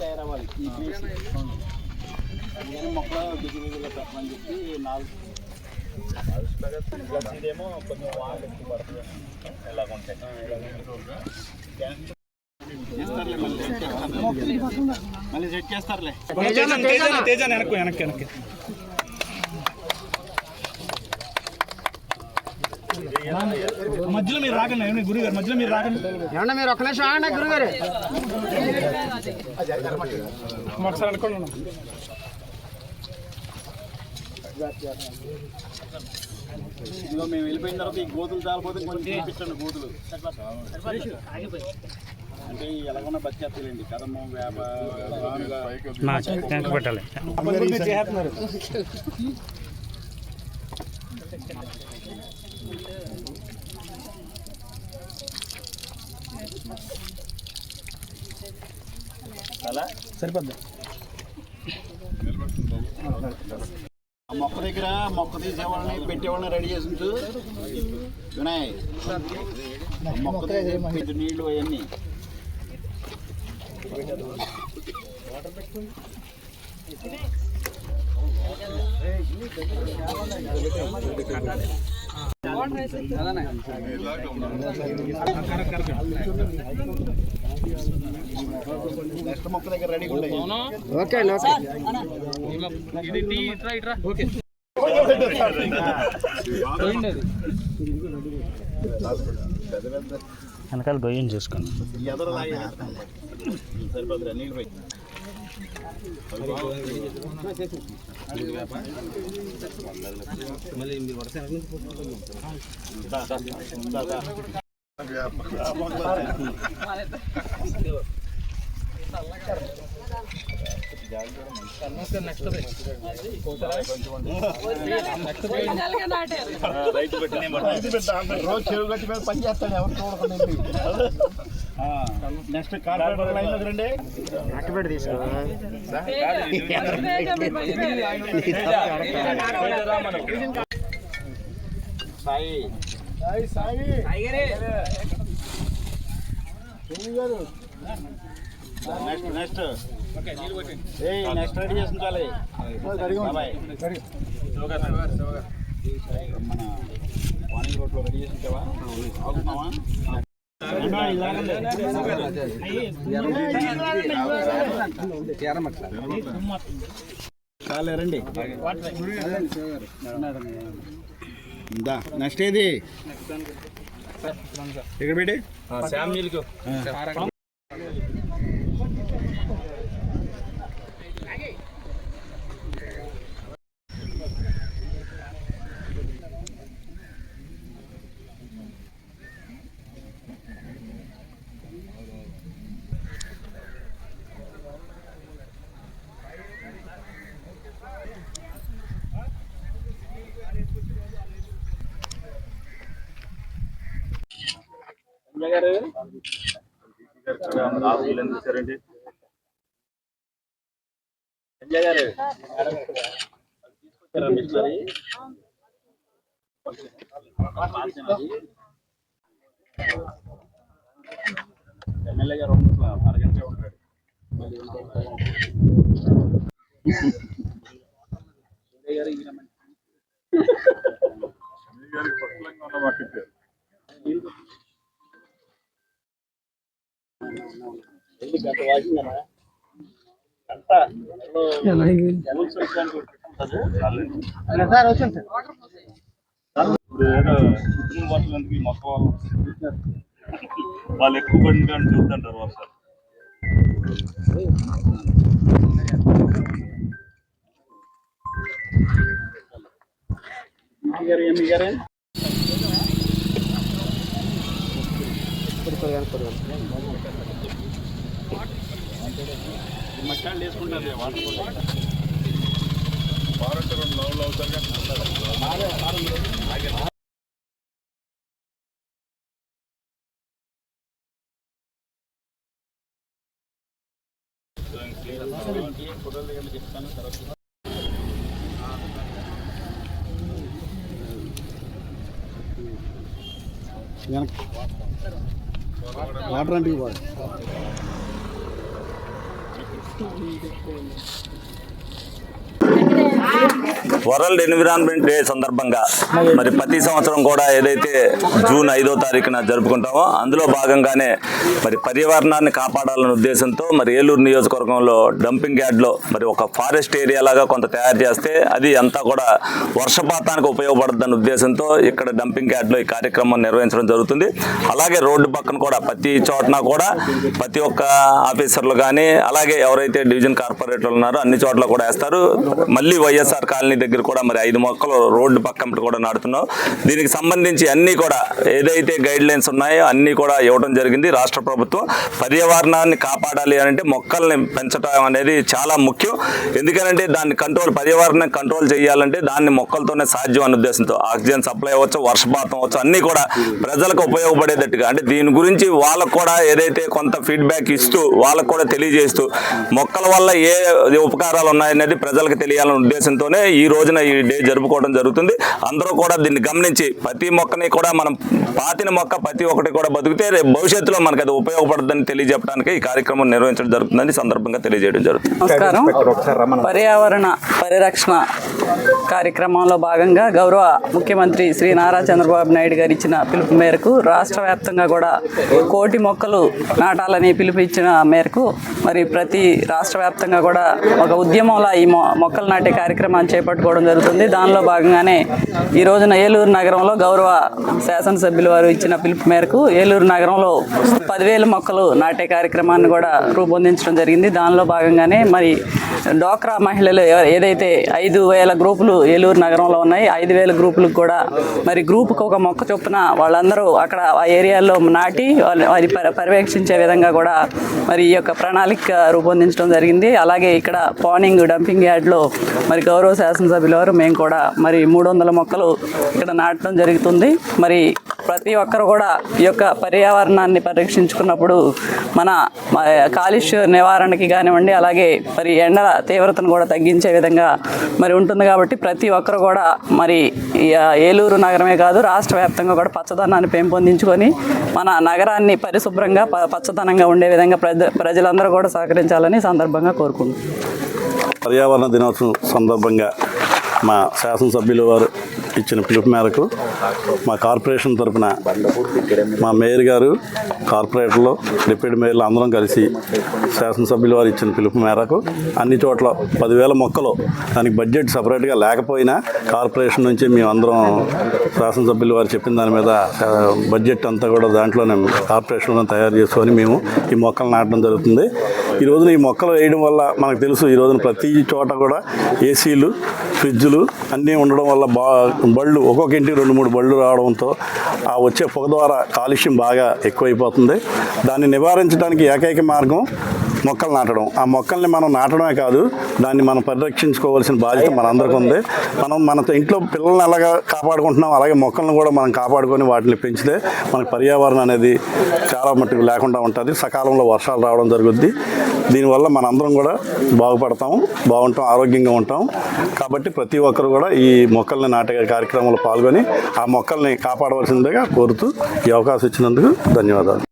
తయారవ్వాలి. ఈ ప్లేస్ నేను మొక్కలు బిగిగా పెట్టమని చెప్పి నాలుగు. ఇదేమో కొంచెం వాటర్ ఎక్కువ పడుతుంది. ఉంటాయి. చేస్తారులే మళ్ళీ సెట్ చేస్తారులే. మళ్ళీ సెట్ చేస్తారులే. తేజ వెనక్కి వెనక్కి వెనక్కి. మధ్యలో మీరు రాకండి ఏమండి గురువు గారు మధ్యలో మీరు రాకండి. ఏమన్నా మీరు ఒక్క నిమిషం ఆగండి గురుగారు. ఒకసారి అనుకోండి. ఇదిగో మేము వెళ్ళిపోయిన తర్వాత ఈ గోతులు చాలిపోతే కొంచెం చూపించండి గోతులు. అంటే ఎలాగన్నా బతికేస్తాయండి కదమ్మ వెనక్కి పెట్టాలి. చేస్తున్నారు సరిపోద్దా. ఆ మొక్క దగ్గర మొక్క తీసేవాళ్ళని పెట్టేవాళ్ళని రెడీ చేసి ఉంచు వినాయ్ మొక్క తీసే నీళ్ళు అవన్నీ. నెక్స్ట్ మొక్క దగ్గర రెడీగా ఉంటాయి ఓకే ఓకే. వెనకాల గొయ్యం చూసుకోండి. ఎదరు లాగే సరిపోతురా రోజు చెరువు గట్టి మీద పని చేస్తాడు ఎవరు చూడకుండా నెక్స్ట్ కార్పొరేటర్ లైన్లోకి రండి అట్టుబెట్టి తీసుకో సాయి. నెక్స్ట్ నెక్స్ట్ ఏ నెక్స్ట్ రెడీ చేసుకుంటాలి బాబాయ్ మన మార్నింగ్ రోడ్లో రెడీ చేసుకుంటావా అవుతున్నావా చాలే రండి ఇందా నెక్స్ట్ ఏది? ఇక్కడ పెట్టి. గారు? సంజయ్ గారు. తీసుకొచ్చారా మిషనరీ ఎమ్మెల్యే గారు అరగంట ఉంటాడు. గారు ఈయన మంచి- వాకింగ్ సార్ వచ్చాను సార్. మొక్క వాళ్ళు వాళ్ళు ఎక్కువ పడిన కానీ చూద్దంటారు వర్షాలు ఎంపీ గారు ఎంపీ గారు మట్టాలు వేసుకుంటారు వాటర్ చెప్తాను తర్వాత వాటర్ అంటే できてる。వరల్డ్ ఎన్విరాన్మెంట్ డే సందర్భంగా మరి ప్రతి సంవత్సరం కూడా ఏదైతే జూన్ ఐదో తారీఖున జరుపుకుంటామో అందులో భాగంగానే మరి పర్యావరణాన్ని కాపాడాలనే ఉద్దేశంతో మరి ఏలూరు నియోజకవర్గంలో డంపింగ్ యార్డ్లో మరి ఒక ఫారెస్ట్ ఏరియా లాగా కొంత తయారు చేస్తే అది అంతా కూడా వర్షపాతానికి ఉపయోగపడుతుందన్న ఉద్దేశంతో ఇక్కడ డంపింగ్ యార్డ్లో ఈ కార్యక్రమం నిర్వహించడం జరుగుతుంది. అలాగే రోడ్డు పక్కన కూడా ప్రతి చోటన కూడా ప్రతి ఒక్క ఆఫీసర్లు కానీ అలాగే ఎవరైతే డివిజన్ కార్పొరేటర్లు ఉన్నారో అన్ని చోట్ల కూడా వేస్తారు. మళ్ళీ వైఎస్ఆర్ కాలనీ దగ్గర కూడా మరి ఐదు మొక్కలు రోడ్డు పక్కన కూడా నాడుతున్నాం దీనికి సంబంధించి అన్ని కూడా ఏదైతే గైడ్ లైన్స్ ఉన్నాయో అన్ని కూడా ఇవ్వడం జరిగింది. రాష్ట్ర ప్రభుత్వం పర్యావరణాన్ని కాపాడాలి అని అంటే మొక్కల్ని పెంచడం అనేది చాలా ముఖ్యం. ఎందుకంటే దాన్ని కంట్రోల్ పర్యావరణం కంట్రోల్ చేయాలంటే దాన్ని మొక్కలతోనే సాధ్యం అనే ఉద్దేశంతో ఆక్సిజన్ సప్లై అవ్వచ్చు వర్షపాతం అవ్వచ్చు అన్ని కూడా ప్రజలకు ఉపయోగపడేటట్టుగా అంటే దీని గురించి వాళ్ళకు కూడా ఏదైతే కొంత ఫీడ్బ్యాక్ ఇస్తూ వాళ్ళకు కూడా తెలియజేస్తూ మొక్కల వల్ల ఏ ఉపకారాలు ఉన్నాయనేది ప్రజలకు తెలియాలనే ఉద్దేశంతోనే ఈ రోజు రోజున ఈ డే జరుపుకోవడం జరుగుతుంది. అందరూ కూడా దీన్ని గమనించి ప్రతి మొక్కని కూడా మనం పాతిన మొక్క ప్రతి ఒక్కటి కూడా బతికితే భవిష్యత్తులో మనకు అది ఉపయోగపడుతుందని తెలియజెప్పడానికి ఈ కార్యక్రమం నిర్వహించడం జరుగుతుందని సందర్భంగా తెలియజేయడం జరుగుతుంది. నమస్కారం. పర్యావరణ పరిరక్షణ కార్యక్రమంలో భాగంగా గౌరవ ముఖ్యమంత్రి శ్రీ నారా చంద్రబాబు నాయుడు గారు ఇచ్చిన పిలుపు మేరకు రాష్ట్ర వ్యాప్తంగా కూడా కోటి మొక్కలు నాటాలని పిలుపు ఇచ్చిన మేరకు మరి ప్రతి రాష్ట్ర వ్యాప్తంగా కూడా ఒక ఉద్యమంలో ఈ మొ మొక్కలు నాటే కార్యక్రమాన్ని చేపట్టుకోవడం జరుగుతుంది. దానిలో భాగంగానే ఈ రోజున ఏలూరు నగరంలో గౌరవ శాసనసభ్యులు వారు ఇచ్చిన పిలుపు మేరకు ఏలూరు నగరంలో పదివేల మొక్కలు నాటే కార్యక్రమాన్ని కూడా రూపొందించడం జరిగింది. దానిలో భాగంగానే మరి డోక్రా మహిళలు ఏదైతే ఐదు వేల గ్రూపులు ఏలూరు నగరంలో ఉన్నాయి ఐదు వేల గ్రూపులకు కూడా మరి గ్రూపుకు ఒక మొక్క చొప్పున వాళ్ళందరూ అక్కడ ఆ ఏరియాలో నాటి వారి పర్యవేక్షించే విధంగా కూడా మరి ఈ యొక్క ప్రణాళిక రూపొందించడం జరిగింది. అలాగే ఇక్కడ పానింగ్ డంపింగ్ యార్డ్లో మరి గౌరవ శాసనసభ్యులు వారు మేము కూడా మరి మూడు వందల మొక్కలు ఇక్కడ నాటడం జరుగుతుంది. మరి ప్రతి ఒక్కరు కూడా ఈ యొక్క పర్యావరణాన్ని పరిరక్షించుకున్నప్పుడు మన కాలుష్య నివారణకి కానివ్వండి అలాగే మరి ఎండల తీవ్రతను కూడా తగ్గించే విధంగా మరి ఉంటుంది కాబట్టి ప్రతి ఒక్కరు కూడా మరి ఈ, ఏలూరు నగరమే కాదు రాష్ట్ర వ్యాప్తంగా కూడా పచ్చదనాన్ని పెంపొందించుకొని మన నగరాన్ని పరిశుభ్రంగా పచ్చదనంగా ఉండే విధంగా ప్రజ ప్రజలందరూ కూడా సహకరించాలని సందర్భంగా కోరుకుంటున్నాను పర్యావరణ దినోత్సవం సందర్భంగా మా శాసనసభ్యులు వారు ఇచ్చిన పిలుపు మేరకు మా కార్పొరేషన్ తరపున మా మేయర్ గారు కార్పొరేటర్లు డిప్యూటీ మేయర్లు అందరం కలిసి శాసనసభ్యులు వారు ఇచ్చిన పిలుపు మేరకు అన్ని చోట్ల పదివేల మొక్కలు దానికి బడ్జెట్ సపరేట్గా లేకపోయినా కార్పొరేషన్ నుంచి మేమందరం శాసనసభ్యులు వారు చెప్పిన దాని మీద బడ్జెట్ అంతా కూడా దాంట్లోనే కార్పొరేషన్లో తయారు చేసుకొని మేము ఈ మొక్కలు నాటడం జరుగుతుంది. ఈ రోజున ఈ మొక్కలు వేయడం వల్ల మనకు తెలుసు ఈ రోజున ప్రతి చోట కూడా ఏసీలు ఫ్రిడ్జులు అన్నీ ఉండడం వల్ల బా బళ్ళు ఒక్కొక్క ఇంటికి రెండు మూడు బళ్ళు రావడంతో ఆ వచ్చే పొగ ద్వారా కాలుష్యం బాగా ఎక్కువైపోతుంది. దాన్ని నివారించడానికి ఏకైక మార్గం మొక్కలు నాటడం. ఆ మొక్కల్ని మనం నాటడమే కాదు దాన్ని మనం పరిరక్షించుకోవాల్సిన బాధ్యత మనందరికీ ఉంది. మనం మన ఇంట్లో పిల్లల్ని ఎలాగా కాపాడుకుంటున్నాం అలాగే మొక్కలను కూడా మనం కాపాడుకొని వాటిని పెంచితే మనకు పర్యావరణం అనేది చాలా మట్టుకు లేకుండా ఉంటుంది. సకాలంలో వర్షాలు రావడం జరుగుద్ది. దీనివల్ల మనందరం కూడా బాగుపడతాం బాగుంటాం ఆరోగ్యంగా ఉంటాం. కాబట్టి ప్రతి ఒక్కరు కూడా ఈ మొక్కల్ని నాటే కార్యక్రమంలో పాల్గొని ఆ మొక్కల్ని కాపాడవలసిందిగా కోరుతూ ఈ అవకాశం ఇచ్చినందుకు ధన్యవాదాలు.